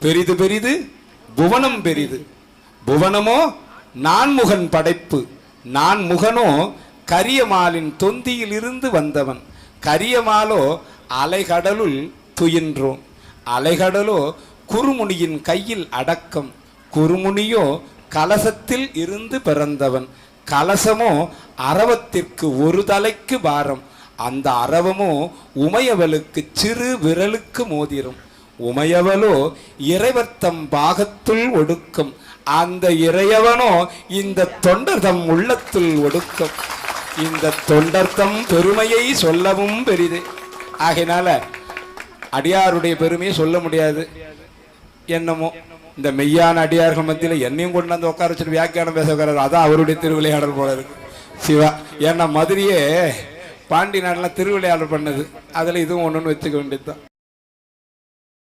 பெரிது பெரிது புவனம் பெரிது. புவனமோ நான்முகன் படைப்பு. நான்முகனோ கரியமாலின் தொந்தியில் இருந்து வந்தவன். கரியமாலோ அலைகடலுள் துயின்றோம். அலைகடலோ குறுமுனியின் கையில் அடக்கம். குறுமுனியோ கலசத்தில் இருந்து பிறந்தவன். கலசமோ அரவத்திற்கு ஒரு தலைக்கு பாரம். அந்த அரவமோ உமையவளுக்கு சிறு விரலுக்கு மோதிரும். உமையவளோ இறைவர்த்தம் பாகத்துள் ஒடுக்கும். அந்த இறையவனோ இந்த தொண்டர்தம் உள்ளத்துள் ஒடுக்கும். இந்த தொண்டர்தம் பெருமையை சொல்லவும் பெரிது. ஆகையினால அடியாருடைய பெருமையை சொல்ல முடியாது. என்னமோ? இந்த மெய்யான அடியார்கள் மத்தியில் என்னையும் கொண்டு வந்து உட்கார வச்சுட்டு வியாக்கியானம் பேச உட்காராரு அதான் அவருடைய திருவிளையாடல் போல இருக்கு. சிவா ஏன்னா மதுரையே பாண்டி நாடெல்லாம் திருவிளையாடல் பண்ணது. அதில் இதுவும் ஒன்றுன்னு வச்சுக்க வேண்டியது தான்